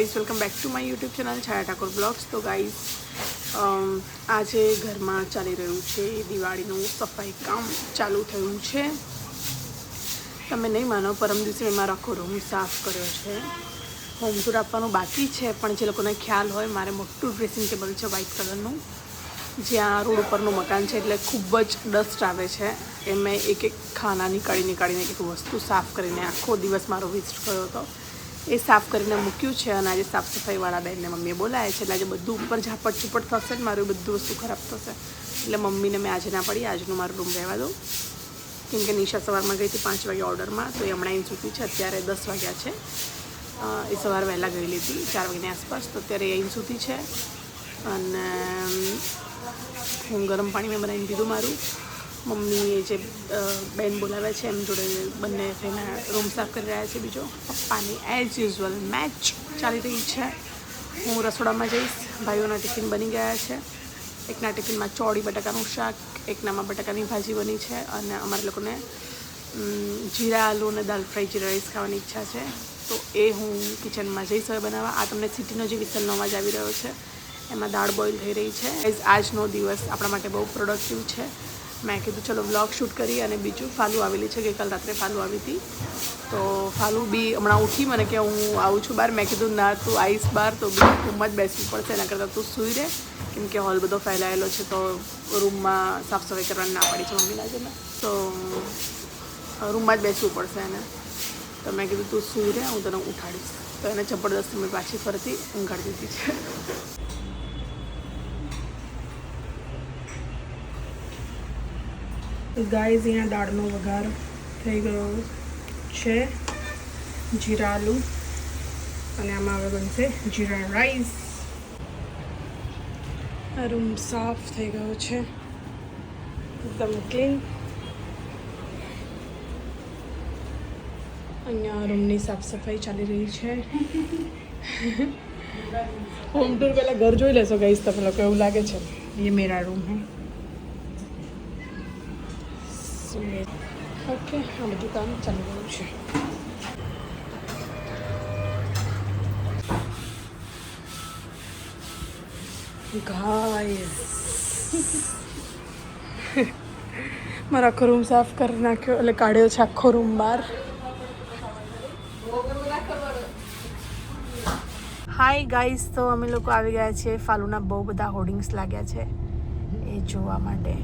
Guys welcome back to my YouTube channel Chhaya Thakor vlogs તો guys આજે ઘરમાં ચાલી રહ્યું છે, દિવાળીનું સફાઈ કામ ચાલુ થયું છે. તમે નહીં માનો, પરમ દિવસે મારો આખો રૂમ સાફ કર્યો છે. હોમ ટૂર આપવાનું બાકી છે, પણ જે લોકોને ખ્યાલ હોય, મારે મોટું ડ્રેસિંગ ટેબલ છે વ્હાઇટ કલરનું જ્યાં રોડ ઉપરનું મકાન છે, એટલે ખૂબ જ ડસ્ટ આવે છે. એ મેં એક એક ખાના નીકાળી નીકાળીને એક વસ્તુ સાફ કરીને આખો દિવસ મારો વેસ્ટ કર્યો હતો. એ સાફ કરીને મૂક્યું છે અને આજે સાફ સફાઈવાળા બેનને મમ્મીએ બોલાય છે. એટલે આજે બધું ઉપર ઝાપટ ઝૂપટ થશે ને મારું બધું વસ્તુ ખરાબ થશે. એટલે મમ્મીને મેં આજે ના પડી. આજનું મારું રૂમ રહેવા દઉં. કેમ કે નિશા સવારમાં ગઈ હતી પાંચ વાગે ઓર્ડરમાં, તો એ હમણાં અહીં સૂતી છે. અત્યારે દસ વાગ્યા છે. એ સવારે વહેલાં ગયેલી હતી ચાર વાગ્યાની આસપાસ. તો અત્યારે અહીં સૂતી છે. અને, હું ગરમ પાણી મેં બનાવીને પીધું મારું. મમ્મીએ જે બેન બોલાવ્યા છે એમ જોડે બંને થઈને રૂમ સાફ કરી રહ્યા છે. બીજો પપ્પાની એઝ યુઝ્યુઅલ મેચ ચાલી રહી છે. હું રસોડામાં જઈશ. ભાઈઓના ટિફિન બની ગયા છે. એકના ટિફિનમાં ચોળી, બટાકાનું શાક, એકનામાં બટાકાની ભાજી બની છે અને અમારે લોકોને જીરા, આલુ અને દાલ ફ્રાઈ જીરા રાઈસ ખાવાની ઈચ્છા છે. તો એ હું કિચનમાં જઈશ હવે બનાવવા. આ તમને સિટીનો જે વિસલનો અવાજ આવી રહ્યો છે. એમાં દાળ બોઇલ થઈ રહી છે. એઝ આજનો દિવસ આપણા માટે બહુ પ્રોડક્ટિવ છે. મેં કીધું, ચલો વ્લોગ શૂટ કરી અને બીજું ફાલુ આવેલી છે ગઈકાલ રાત્રે ફાલુ આવી હતી. તો ફાલુ બી હમણાં ઉઠી મને કે હું આવું છું બહાર. મેં કીધું, ના, તું આવીશ બહાર, તો બી રૂમમાં જ બેસવું પડશે, એના કરતાં તું સૂઈ રહે. કેમ કે હોલ બધો ફેલાયેલો છે, તો રૂમમાં સાફ સફાઈ કરવાની ના પડી છે મમ્મીના છે ને તો રૂમમાં જ બેસવું પડશે એને. તો મેં કીધું, તું સૂઈ રહે, હું તને ઉઠાડીશ. તો એને જબરદસ્તી મેં પાછી ફરતી ઊંઘાડી દીધી છે. તો અહીંયા દાળનો વઘાર થઈ ગયો છે જીરા આલુ અને આમાં હવે બનશે જીરા રાઈસ. રૂમ સાફ થઈ ગયો છે. એકદમ ક્લીન. અહીંયા રૂમની સાફ સફાઈ ચાલી રહી છે. હોમ ટૂર પહેલાં ઘર જોઈ લેશો ગઈશ તમે લોકો, એવું લાગે છે. એ મેરા રૂમ હે. ઓકે, આ બધું કામ ચાલી રહ્યું છે. ગાઈસ મારો આખો રૂમ સાફ કરી નાખ્યો, એટલે કાઢ્યો છે આખો રૂમ બહાર. હાય ગાઈઝ તો અમે લોકો આવી ગયા છીએ ફાલુના બહુ બધા હોર્ડિંગ્સ લાગ્યા છે. એ જોવા માટે.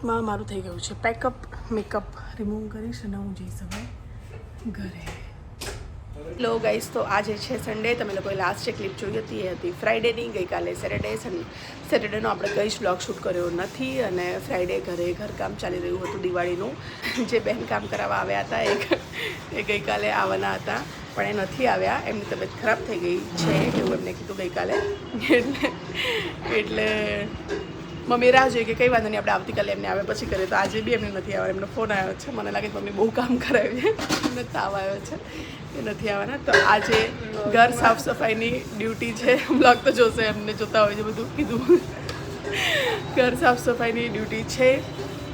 શૂટમાં મારું થઈ ગયું છે. પેકઅપ મેકઅપ રિમૂવ કરીશ અને હું જઈશ હવે ઘરે. હેલો ગાઈસ તો આજે છે સન્ડે તમે લોકોએ લાસ્ટ જે ક્લિપ જોઈ હતી એ હતી ફ્રાઈડેની ગઈકાલે સેટરડે સેટરડેનો આપણે કંઈ જ બ્લોગ શૂટ કર્યો નથી અને ફ્રાઈડે ઘરે ઘરકામ ચાલી રહ્યું હતું દિવાળીનું. જે બહેન કામ કરાવવા આવ્યા હતા, એ એ ગઈકાલે આવવાના હતા, પણ એ નથી આવ્યા. એમની તબિયત ખરાબ થઈ ગઈ છે એવું એમને કીધું ગઈકાલે. એટલે એટલે મમ્મી રાહ જોઈએ કે કઈ વાંધો નહીં, આપણે આવતીકાલે એમને આવે પછી કરીએ. તો આજે બી એમને નથી આવવાનું. એમનો ફોન આવ્યો છે. મને લાગે છે મમ્મી બહુ કામ કરાવ્યું છે. એમને તાવ આવ્યો છે. એ નથી આવવાના. તો આજે ઘર સાફ સફાઈની ડ્યુટી છે. બ્લોગ તો જોશે એમને જોતા હોય છે બધું કીધું. ઘર સાફ સફાઈની ડ્યુટી છે.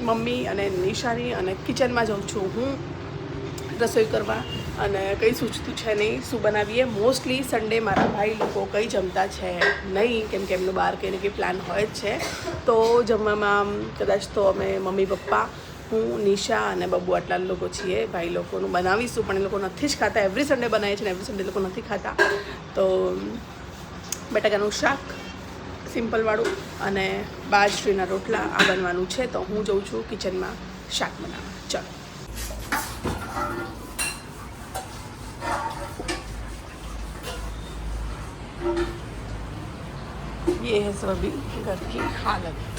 મમ્મી અને નિશાની અને કિચનમાં જાઉં છું હું. રસોઈ કરવા. અને કંઈ સૂચતું છે નહીં. શું બનાવીએ? મોસ્ટલી સન્ડે મારા ભાઈ લોકો કંઈ જમતા છે નહીં, કેમ કે એમનું બહાર કંઈ ને કંઈ પ્લાન હોય જ છે. તો જમવામાં કદાચ તો અમે મમ્મી, પપ્પા, હું, નિશા અને બબુ આટલા લોકો છીએ. ભાઈ લોકોનું બનાવીશું, પણ એ લોકો નથી જ ખાતા. એવરી સન્ડે બનાવીએ છે ને એવરી સન્ડે લોકો નથી ખાતા. તો બટાકાનું શાક સિમ્પલવાળું અને બાજરીના રોટલા આ બનવાનું છે. તો હું જઉં છું કિચનમાં શાક બનાવવા ચલો ये है सब अभी घर की हालत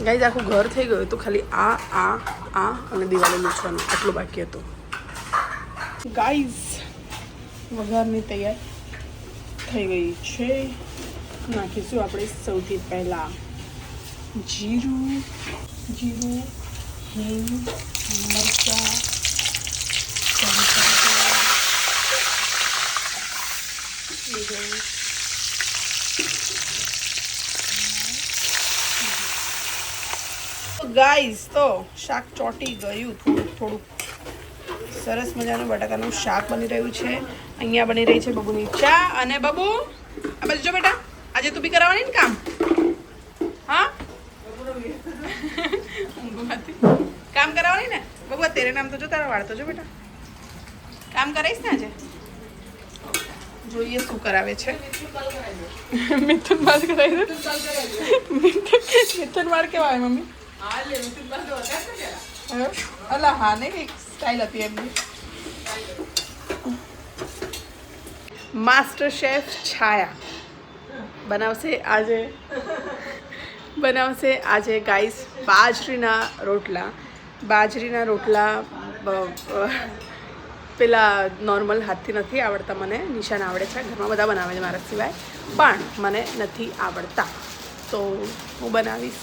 ગાઈઝ આખું ઘર થઈ ગયું તો ખાલી આ આ આ અને દિવાલે લૂછવાનું આટલું બાકી હતું ગાઈઝ વઘારની તૈયાર થઈ ગઈ છે નાખીશું આપણે સૌથી પહેલાં જીરું જીરું હિંગ મરચાં ગાઈઝ તો શાક ચોટી ગયું થોડુંક થોડુંક. સરસ મજાનું બટાકાનું શાક બની રહ્યું છે. અહીંયા બની રહી છે બબુની ચા અને બબુ આ બાજુ જો બેટા આજે તું બી કરાવવાની ને કામ? હા? કામ કરાવવાની ને? બબુ તેરે નામ તો જો તારા વાળ તો જો બેટા. કામ કરાવીશ ને આજે? જોઈએ શું કરાવે છે. મિથુન વાળ કરાવી દે. મિથુન વાળ કેવા આવે મમ્મી? અલા હા એક સ્ટાઇલ હતી એમની. માસ્ટર શેફ છાયા બનાવશે આજે. બનાવશે આજે ગાઈસ બાજરીના રોટલા. બાજરીના રોટલા પેલા નોર્મલ હાથથી નથી આવડતા. મને નિશાન આવડે છે. ઘરમાં બધા બનાવે છે મારા સિવાય. પણ મને નથી આવડતા. તો હું બનાવીશ.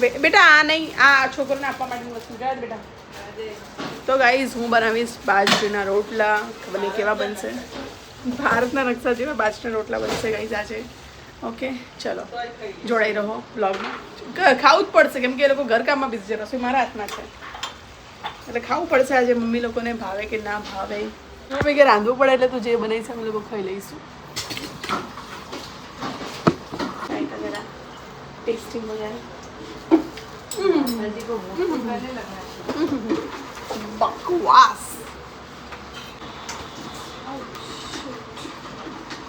બેટા, આ નહીં, આ છોકરોને આપવા માટેની વસ્તુ જાય બેટા. તો ગાઈઝ હું બનાવીશ બાજરીના રોટલા. ખબર કેવા બનશે. ભારતના નકશા જેવા બાજરીના રોટલા બનશે ગાઈઝ આજે. ઓકે ચલો. જોડાઈ રહો બ્લોગમાં ખાવું જ પડશે, કેમ કે એ લોકો ઘરકામમાં છે, રસોઈ મારા હાથમાં છે. એટલે ખાવું પડશે આજે, મમ્મી લોકોને ભાવે કે ના ભાવે. મમ્મી કે રાંધવું પડે એટલે તું જે બનાવીશ અમે લોકો ખાઈ લઈશું. ટેસ્ટિંગ વગેરે. બકવાસ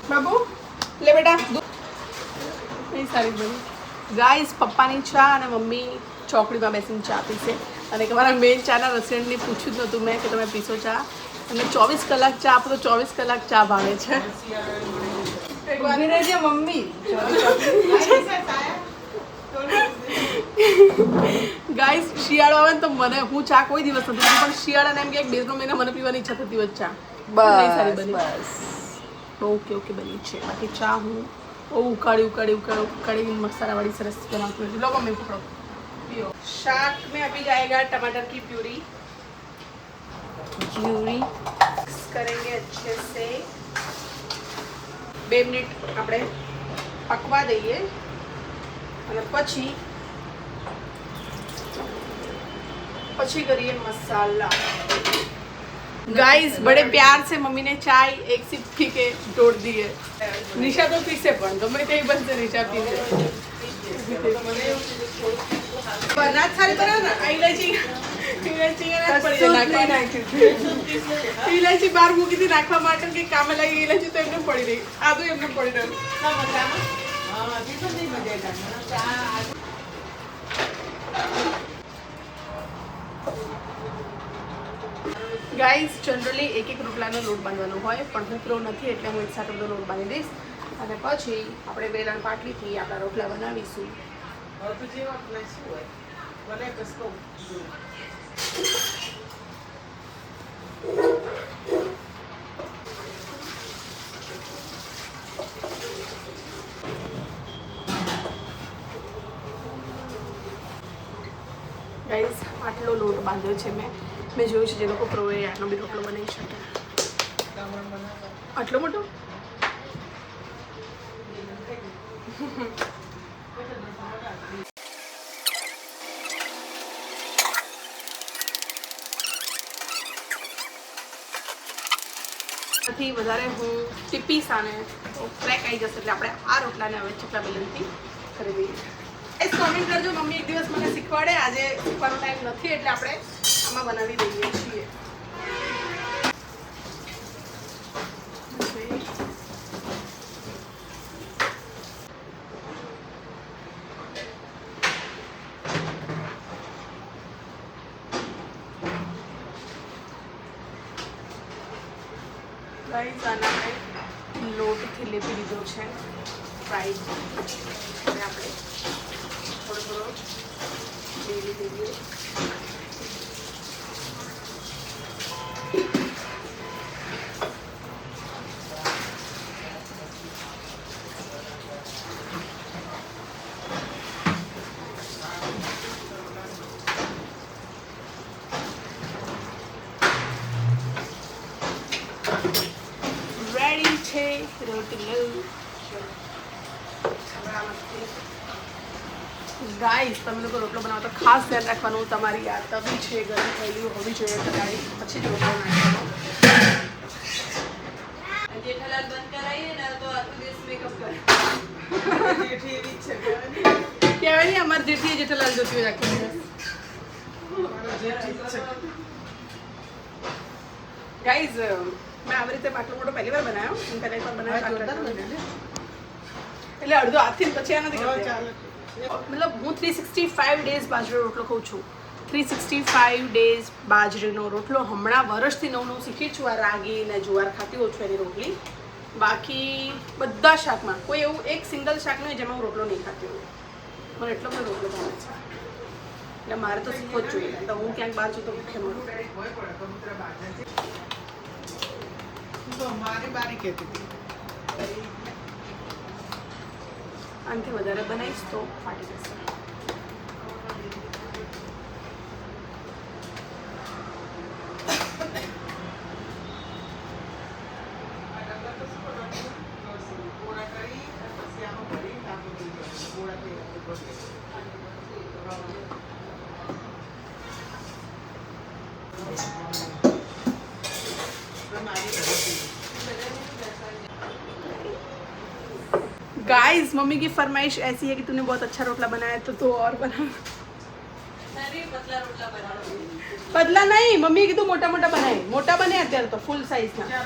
બાબુ લે બેટા નહીં સારી બની ગાઈસ પપ્પાની ચા અને મમ્મી ચોકડીમાં બેસીને ચા પીશે અને તમારા મારા મેન ચાના રેસ્ટોરન્ટની પૂછ્યું જ નહોતું મેં કે તમે પીશો ચા? અને ચોવીસ કલાક ચા આપો તો ચોવીસ કલાક ચા ભાવે છે. મમ્મી. ગાઈસ શિયાળો આવે ને તો મને હું ચા કોઈ દિવસ નથી પણ શિયાળાને એમ કે એક ડેઝનો મહિના મને પીવાની ઈચ્છા થતી હોય ચા. બસ બની. બસ. ઓકે ઓકે બની છે. બાકી ચા હું બહુ ઉકાળી ઉકાળી ઉકાળી ઉકાળી મસાલાવાળી સરસ બનાવતી હતી લોકો મેં પકડો. પીઓ. શાક મેં અભી જાયેગા ટમાટર કી પ્યુરી. પ્યુરી. મિક્સ કરેંગે અચ્છે સે. બે મિનિટ આપણે પકવા દઈએ. અને પછી પછી કરીએ મસાલા गाइस बड़े प्यार से मम्मी ने चाय एक सिप पी के तोड़ दी है निशा तो पीसे પણ ગમે તે બનશે નિશા પીસે બનાત સારી બનાવ ને આ ઇલાયચી ઇલાયચી એને જ પડી જાય નાખવાની. ઇલાયચી બહાર મૂકી હતી નાખવા માટે કે કામે લાગી ઇલાયચી તો એમને પડી રહી આદુ એમને પડી રહ્યું ગાઈઝ જનરલી એક એક રોટલાનો લોટ બાંધવાનો હોય, પણ હું પ્રો નથી એટલે હું એક સાથે બધો લોટ બાંધી દઈશ. અને પછી આપણે વેલણ પાટલીથી આપણા રોટલા બનાવીશું. ગાઈઝ, આટલો લોટ બાંધ્યો છે મેં. મેં જોયું છે જે લોકો પ્રોએ આટલો બી રોટલો બનાવી શકે. આટલો મોટો? થી વધારે હું તો ક્રેક આવી જશે એટલે આપણે આ રોટલાને હવે ચકલા બેલનથી કરી દઈએ. કોમેન્ટ કરજો. મમ્મી એક દિવસ મને શીખવાડે. આજે શીખવાનો ટાઈમ નથી એટલે આપણે આમાં બનાવી દઈએ છીએ. ગાઈઝ આના આપણે લોટથી લેપી દીધો છે. ફ્રાઈડ આપણે થોડો થોડો ડેલી ધ્યાન રાખવાનું તમારી આ તવી છે ગરમ થયેલી હોવી જોઈએ તમારી પછી જ રોટલો નાખવાનો કહેવાય નહીં અમારી જેઠીએ જેઠાલાલ જોતી હોય આખી દિવસ. ગાઈઝ મેં આવી રીતે માટલો મોટો પહેલી વાર બનાવ્યો. હું પહેલા એક વાર બનાવ્યો એટલે અડધો હાથથી પછી આ નથી કરતી મતલબ હું થ્રી સિક્સટી ફાઇવ ડેઝ બાજરીનો રોટલો ખાઉં છું. થ્રી સિક્સટી ફાઇવ ડેઝ બાજરીનો રોટલો હમણાં વર્ષથી નવું નવું શીખી છું, આ રાગી ને જુવાર ખાતી હોઉં છું એની રોટલી. બાકી બધા શાકમાં, કોઈ એવું એક સિંગલ શાક નહીં જેમાં હું રોટલો નહીં ખાતી હોઉં. મને એટલો બધો રોટલો ભાવે છે. એટલે મારે તો શીખવો જ જોઈએ. તો હું ક્યાંક બહાર છું તો ભૂખે મળું મારી બારી કહેતી હતી. આનાથી વધારે બનાવીશ તો ફાટી જશે. गाइस मम्मी की फरमाइश ऐसी है कि तूने बहुत अच्छा रोटला बनाया है तो तू और बना અરે પતલા રોટલા બનાવો પતલા નહીં મમ્મીએ કીધું મોટા મોટા બનાય મોટા બને અત્યારે તો ફૂલ સાઈઝના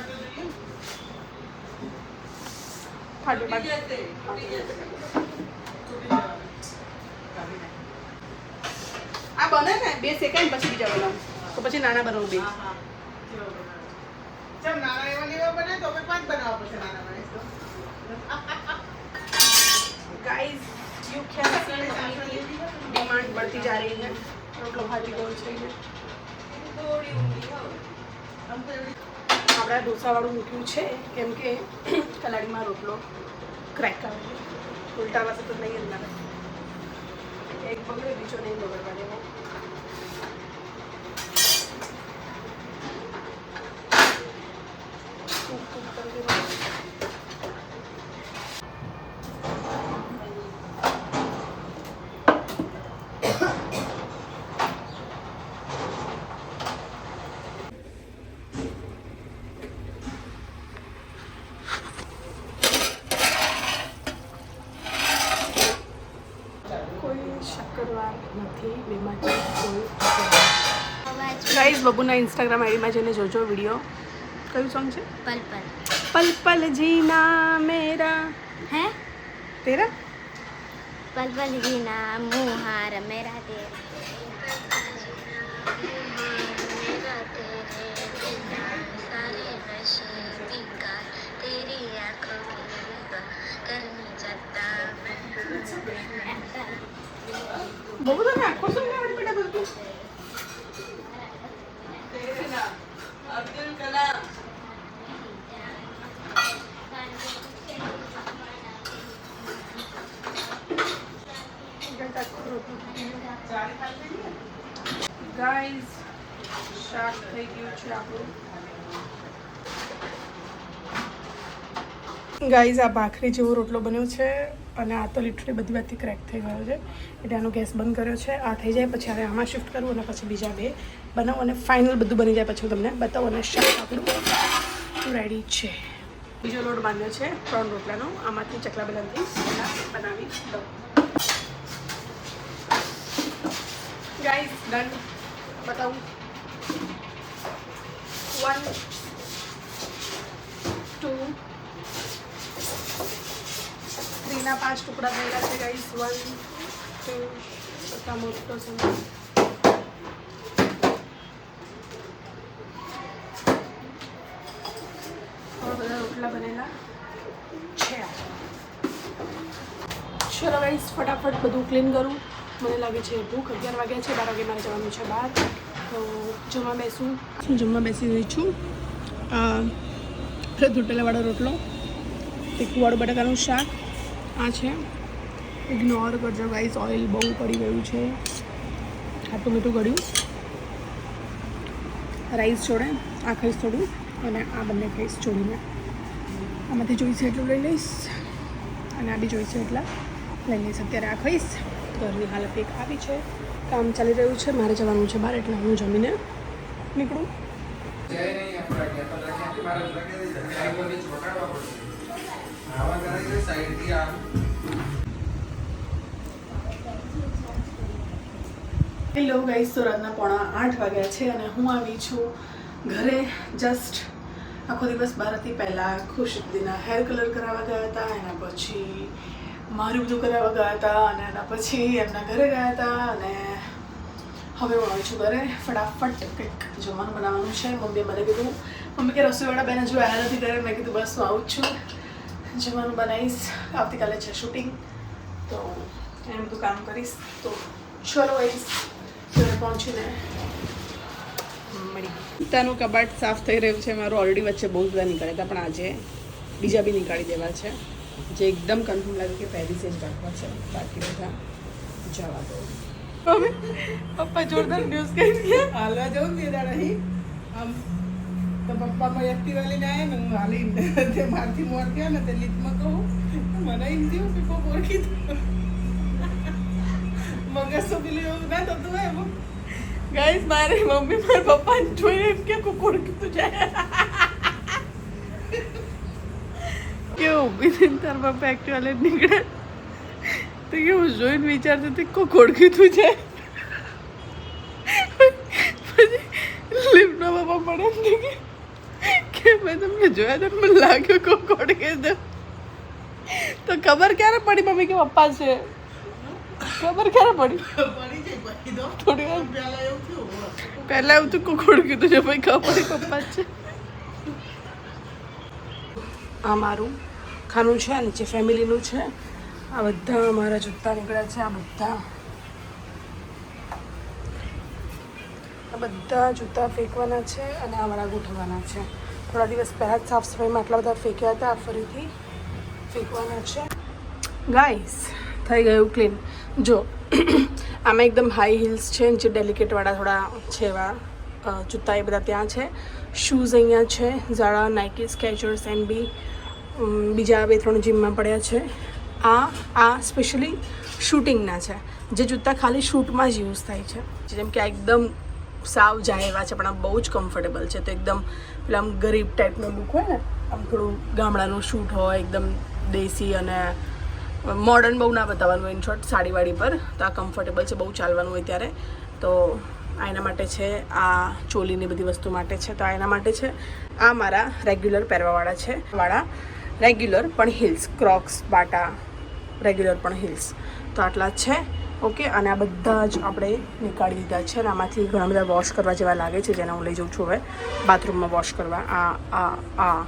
ફાટી તૂટી ફાટી જશે તૂટી જશે આ બને ને બે સેકન્ડ પછી બીજા બનાવું તો પછી નાના બનાવું બે હા હા ચાલ નાના એવા લેવા બને તો અમે પાંચ બનાવવા પડશે નાના બને તો guys you can see demand बढ़ती जा रही है रोटलो भाजी ગયો છે થોડી ઊંધી હો આમ તો એવડી આપણે ઢોસાવાળું મૂક્યું છે કેમ કે કલાડીમાં રોટલો ક્રેક આવે છે ઉલટા પાસે તો નહીં જ ના એક બગડે બીજો નહીં બગડવા દેવો બબુના ઇન્સ્ટાગ્રામ આઈડીમાં જઈને જોજો વીડિયો. કયું સોંગ છે? પલ પલ પલ પલ જીના મેરા. હે? તેરા? પલ પલ જીના મુહાર મેરા તેરા. બબુ તને આખો સમજાવડ બેટા બધું ગાઈઝ શાક થઈ ગયું છે આપણું. ગાઈઝ આ ભાખરી જેવો રોટલો બન્યો છે અને આ તો લિટરલી બધી વાતથી ક્રેક થઈ ગયો છે. એટલે આનો ગેસ બંધ કર્યો છે. આ થઈ જાય પછી હવે આમાં શિફ્ટ કરું અને પછી બીજા બે બનાવું અને ફાઇનલ બધું બની જાય પછી તમને બતાવું અને શાક આપણું રેડી છે. બીજો લોટ બાંધ્યો છે, ત્રણ રોટલાનો. આમાંથી ચકલા બદામથી બનાવી દઉં. ગાઈસ ડન બતાવું વન ટુ થ્રીના પાંચ ટુકડા થયેલા છે ગાઈસ વન ટુ બધા મોટો હવે બધા રોટલા બનેલા છે ચલો ગાઈસ ફટાફટ બધું ક્લીન કરું મને લાગે છે ભૂખ અગિયાર વાગ્યા છે, બાર વાગે મારે જવાનું છે બહાર. તો જમવા બેસું. હું જમવા બેસી રહી છું. તૂટેલાવાળો રોટલો તીખુંવાળું બટાકાનું શાક. આ છે. ઇગ્નોર કરજો ગાઈસ ઓઇલ બહુ પડી ગયું છે. આટલું મીઠું ગળ્યું રાઈસ જોડે, આ ખાઈશ થોડું, અને આ બંને ખાઈશ જોડીને. આમાંથી જોઈશે એટલું લઈ લઈશ, અને આ બી જોઈશે એટલા. લઈ લઈશ, અત્યારે આ ખાઈશ. ઘરની હાલત એક આવી છે. કામ ચાલી રહ્યું છે. મારે જવાનું છે બહાર, એટલે હું જમીને નીકળું. હેલો ગાઈસ તો રાતના પોણા આઠ વાગ્યા છે અને હું આવી છું ઘરે. જસ્ટ આખો દિવસ બહાર હતી. પહેલાં ખુશીદીના હેર કલર કરાવવા ગયા હતા. એના પછી મારું બધું કરાવવા ગયા હતા અને એના પછી એમના ઘરે ગયા હતા અને હવે હું આવી છું ઘરે. ફટાફટ કંઈક જમવાનું બનાવવાનું છે. મમ્મીએ મને કીધું, મમ્મી કે રસોઈવાળા બેન જો આવ્યા નથી ઘરે. મેં કીધું, બસ હું આવું જ છું. જમવાનું બનાવીશ. આવતીકાલે છે શૂટિંગ તો એમ બધું કામ કરીશ. તો ચલો આવીશ ઘરે પહોંચીને પિતાનું કબાટ સાફ થઈ રહ્યું છે. મારું ઓલરેડી વચ્ચે બહુ બધા નીકળ્યા હતા, પણ આજે બીજા બી નીકાળી દેવા છે. જે એકદમ કન્ફર્મ લાગે કે પહેલી જ રાખવા છે બાકી બધા જવા દો પપ્પા જોરદાર ન્યૂઝ કહી દે હાલવા જવું ને દાડા અહીં આમ તો પપ્પા માં એક્ટિવા લઈને આવ્યા ને હું હાલી તે મારથી મોર ગયા ને તે લીટમાં કહું મને એમ થયું કે કોક ઓળખી મગજ તો પેલું એવું ના થતું હોય એમ ગાઈસ મારે મમ્મી મારા પપ્પાને જોઈને એમ કે કુકુડ તું જાય કે ઊભી થઈને તાર બાપા એક્ટિવા લઈને નીકળે. તો કે હું જોઈને વિચારતી હતી કુકુડ કીધું છે. પછી લિફ્ટનો બાપા પડે ને કે મેં તમને જોયા તો મને લાગ્યું કુકુડ કીધું તો ખબર ક્યારે પડી મમ્મી કે પપ્પા છે? ખબર ક્યારે પડી? તો. થોડી વાર. પહેલાં એવું તો કુકુડ કીધું છે ભાઈ ખબર પપ્પા છે. આ મારું. ખાનું છે નીચે ફેમિલીનું છે, આ બધા અમારા જૂતા નીકળ્યા છે, આ બધા. આ બધા જૂતા ફેંકવાના છે અને આ વાળા ગોઠવવાના છે. થોડા દિવસ પહેલાં જ સાફ સફાઈમાં આટલા બધા ફેંક્યા હતા ફરીથી ફેંકવાના છે. ગાઈસ થઈ ગયું ક્લીન જો, આમાં એકદમ હાઈ હિલ્સ છે જે ડેલિકેટવાળા થોડા છે એવા જૂતા એ બધા ત્યાં છે. શૂઝ અહીંયા છે ઝાડા નાઇકી સ્કેચર્સ એન્ડ બી બીજા બે ત્રણ જીમમાં પડ્યા છે. આ આ સ્પેશિયલી શૂટિંગના છે. જે જૂતા ખાલી શૂટમાં જ યુઝ થાય છે. જેમ કે આ એકદમ સાવ જાય એવા છે, પણ આ બહુ જ કમ્ફર્ટેબલ છે. તો એકદમ પેલા આમ ગરીબ ટાઈપનો લુક હોય ને, આમ થોડું ગામડાનું શૂટ હોય, એકદમ દેશી અને મોડર્ન બહુ ના બતાવવાનું. ઇન શોર્ટ સાડીવાડી પર તો આ કમ્ફર્ટેબલ છે, બહુ ચાલવાનું હોય ત્યારે. તો આ એના માટે છે, આ ચોલીની બધી વસ્તુ માટે છે, તો આ એના માટે છે, આ મારા રેગ્યુલર પહેરવાવાળા છે, વાળા. રેગ્યુલર પણ હિલ્સ ક્રોક્સ બાટા રેગ્યુલર પણ હિલ્સ તો આટલા છે. ઓકે અને આ બધા જ આપણે નીકાળી દીધા છે અને આમાંથી ઘણા બધા વોશ કરવા જેવા લાગે છે જેને હું લઈ જાઉં છું હવે. બાથરૂમમાં વોશ કરવા. આ આ આ.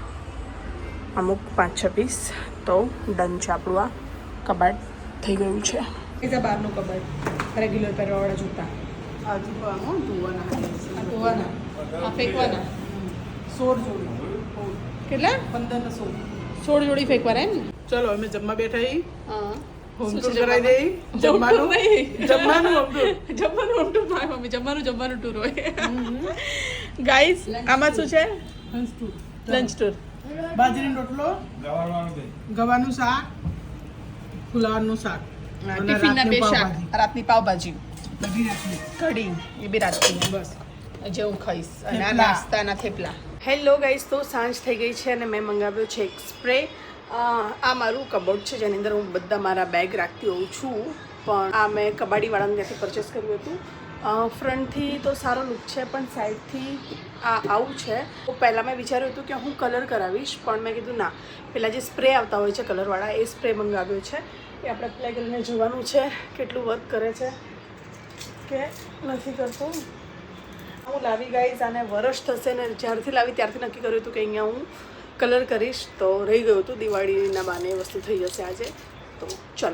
અમુક પાંચ છ પીસ તો ડન છે આપણું આ. કબાટ થઈ ગયું છે. બીજા બહારનું કબાટ. રેગ્યુલર પહેરવાવાળા જૂતા. ધોવાના. ધોવાના. આ ફેંકવાના. સોળ જોડી. કેટલા? પંદર ને સોળ. સોળ જોડી ફેંકવા એમ ચલો અમે જમવા બેઠા હી. હોમ ટૂર કરાવી દઈ જમવાનું? જમવાનું હોમ ટૂર જમવાનું હોમ ટૂર મારી મમ્મી જમવાનું જમવાનું ટૂર હોય. ગાઈસ આમાં શું છે? લંચ ટૂર લંચ ટૂર બાજરીનો રોટલો ગવાનું શાક ફુલાવરનું શાક. ટિફિનના બે શાક. રાતની પાવભાજી કઢી એ બી રાતની. બસ. જે હું ખાઈશ અને નાસ્તાના થેપલા. હેલો ગાઈઝ તો સાંજ થઈ ગઈ છે અને મેં મંગાવ્યો છે એક સ્પ્રે. આ મારું કબોર્ડ છે, જેની અંદર હું બધા મારા બેગ રાખતી હોઉં છું. પણ આ મેં કબાડીવાળાને ત્યાંથી પરચેસ કર્યું હતું. ફ્રન્ટથી તો સારો લુક છે, પણ સાઈડથી આ આવું છે. તો પહેલાં મેં વિચાર્યું હતું કે હું કલર કરાવીશ, પણ મેં કીધું ના. પહેલાં જે સ્પ્રે આવતા હોય છે કલરવાળા, એ સ્પ્રે મંગાવ્યો છે. એ આપણે એપ્લાય કરીને જોવાનું છે, કેટલું વર્ક કરે છે. કે નથી કરતું. હું લાવી ગઈશ આને વર્ષ થશે ને જ્યારથી લાવી ત્યારથી નક્કી કર્યું હતું કે અહીંયા હું કલર કરીશ તો રહી ગયું હતું. દિવાળીના બાને વસ્તુ થઈ જશે આજે. તો ચલો,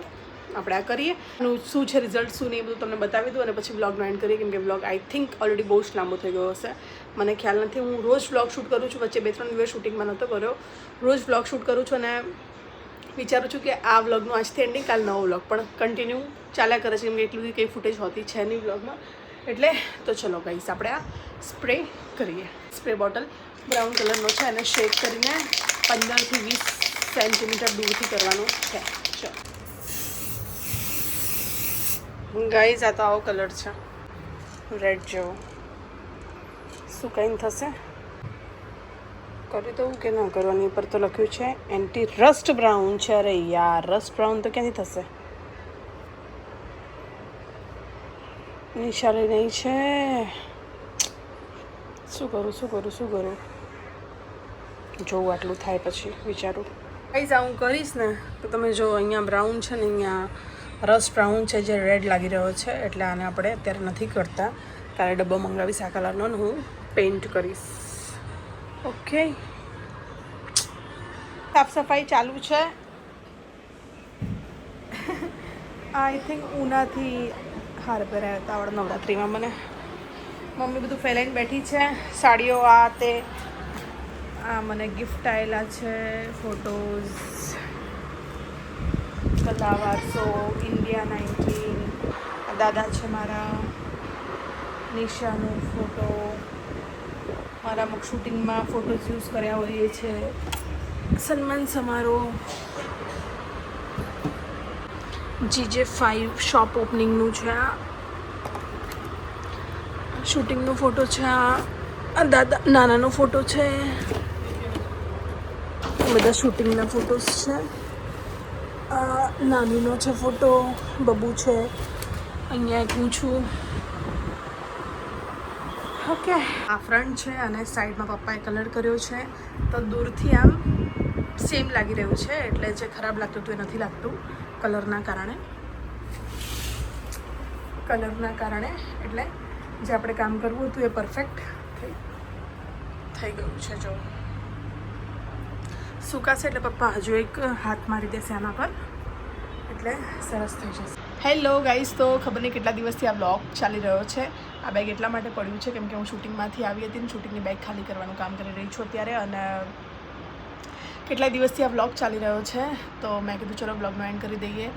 આપણે આ કરીએ. એનું શું છે રિઝલ્ટ શું નહીં એ બધું તમને બતાવી દઉં અને પછી બ્લોગનો એન્ડ કરીએ કેમ કે બ્લોગ આઈ થિંક ઓલરેડી બહુ જ લાંબો થઈ ગયો હશે. મને ખ્યાલ નથી, હું રોજ બ્લોગ શૂટ કરું છું. વચ્ચે બે ત્રણ દિવસ શૂટિંગમાં નહોતો કર્યો. રોજ બ્લોગ શૂટ કરું છું અને વિચારું છું કે આ વ્લોગનું આજથી એન્ડિંગ કાલ નવો વ્લોગ પણ કન્ટિન્યુ ચાલ્યા કરે છે કેમ કે એટલું બધી કંઈ ફૂટેજ હોતી છે નહીં વ્લોગમાં એટલે તો ચલો ગાઈસ આપણે આ સ્પ્રે કરીએ. સ્પ્રે બોટલ બ્રાઉન કલરનો છે અને શેક કરીને પંદરથી વીસ સેન્ટીમીટર દૂરથી કરવાનું છે. ચલો. ગાઈઝ આ તો આવો કલર છે. રેડ જેવો. શું કંઈ થશે? કરી દઉં કે ના કરવાની? પર તો લખ્યું છે એન્ટી રસ્ટ બ્રાઉન છે. અરે યાર રસ્ટ બ્રાઉન તો ક્યાંથી થશે? નિશાળી નહીં છે. શું કરું શું કરું શું કરું? જોવું આટલું થાય પછી, વિચારું. કઈ હું કરીશ ને, તો તમે જો અહીંયા બ્રાઉન છે ને, અહીંયા રસ બ્રાઉન છે જે રેડ લાગી રહ્યો છે, એટલે આને આપણે અત્યારે નથી કરતા. કાલે ડબ્બો મંગાવીશ, આ કલરનો હું પેઇન્ટ કરીશ. ઓકે સાફ સફાઈ ચાલુ છે. આઈ થિંક ઉનાથી હાર પહેરાયા હતા આવડે નવરાત્રિમાં મને. મમ્મી બધું ફેલાઈને બેઠી છે. સાડીઓ આ તે. આ મને ગિફ્ટ આવેલા છે ફોટોઝ કલા વારસો ઇન્ડિયા નાઇન્ટીન દાદા છે મારા. નિશાનો ફોટો મારા અમુક શૂટિંગમાં ફોટોઝ યુઝ કર્યા હોઈએ છે. સન્માન સમારોહ. જીજે ફાઇવ શોપ ઓપનિંગનું છે આ. શૂટિંગનો ફોટો છે આ. દાદા, નાનાનો ફોટો છે. બધા શૂટિંગના ફોટોસ છે. આ નાનીનો છે ફોટો બબુ છે. અહીંયા એક હું છું. ઓકે આ ફ્રન્ટ છે અને સાઈડમાં પપ્પાએ કલર કર્યો છે. તો દૂરથી આમ સેમ લાગી રહ્યું છે. એટલે જે ખરાબ લાગતું હતું એ નથી લાગતું. કલરના કારણે. કલરના કારણે એટલે જે આપણે કામ કરવું હતું એ પરફેક્ટ થઈ થઈ ગયું છે, જો. સુકાશે એટલે પપ્પા હજુ એક હાથ મારી દેશે આના પર. એટલે સરસ થઈ જશે. હેલો ગાઈસ તો ખબર નહીં કેટલા દિવસથી આ બ્લોગ ચાલી રહ્યો છે. આ બેગ એટલા માટે પડ્યું છે કેમ કે હું શૂટિંગમાંથી આવી હતી ને શૂટિંગની બેગ ખાલી કરવાનું કામ કરી રહી છું અત્યારે અને કેટલા દિવસથી આ બ્લોગ ચાલી રહ્યો છે, તો મેં કીધું ચલો બ્લોગનો એન્ડ કરી દઈએ.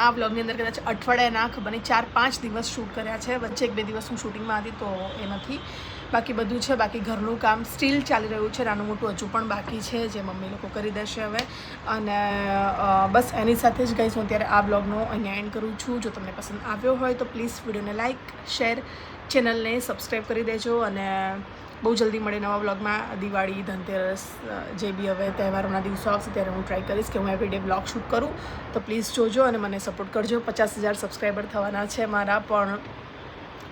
આ બ્લોગની અંદર કદાચ અઠવાડિયાના ખબર નહીં ચાર પાંચ દિવસ શૂટ કર્યા છે, વચ્ચે એક બે દિવસ હું શૂટિંગમાં હતી તો એ નથી બાકી બધું છે, બાકી ઘરનું કામ સ્ટીલ ચાલી રહ્યું છે, નાનું મોટું હજુ પણ બાકી છે, જે મમ્મી લોકો કરી દેશે હવે. અને બસ એની સાથે જ ગઈશ હું ત્યારે આ બ્લોગનો અહીંયા એન્ડ કરું છું. જો તમને પસંદ આવ્યો હોય તો પ્લીઝ વિડીયોને લાઇક શેર ચેનલને સબસ્ક્રાઈબ કરી દેજો અને બહુ જલ્દી મળે નવા બ્લોગમાં દિવાળી, ધનતેરસ જે બી હવે તહેવારોના દિવસો આવશે ત્યારે હું ટ્રાય કરીશ કે હું એવરીડે બ્લોગ શૂટ કરું. તો પ્લીઝ જોજો અને મને સપોર્ટ કરજો. પચાસ હજાર સબસ્ક્રાઈબર થવાના છે મારા, પણ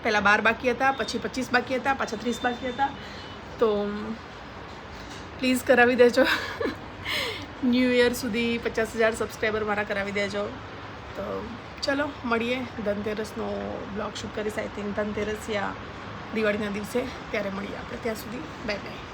પહેલાં બાર બાકી હતા, પછી પચીસ બાકી હતા, પાછા ત્રીસ બાકી હતા. તો પ્લીઝ કરાવી દેજો. ન્યૂ યર સુધી પચાસ હજાર સબસ્ક્રાઈબર મારા કરાવી દેજો. તો ચલો, મળીએ ધનતેરસનો બ્લોગ શૂટ કરીશ આઈ થિંક ધનતેરસ યા દિવાળીના દિવસે ત્યારે મળીએ આપણે ત્યાં સુધી. Bye bye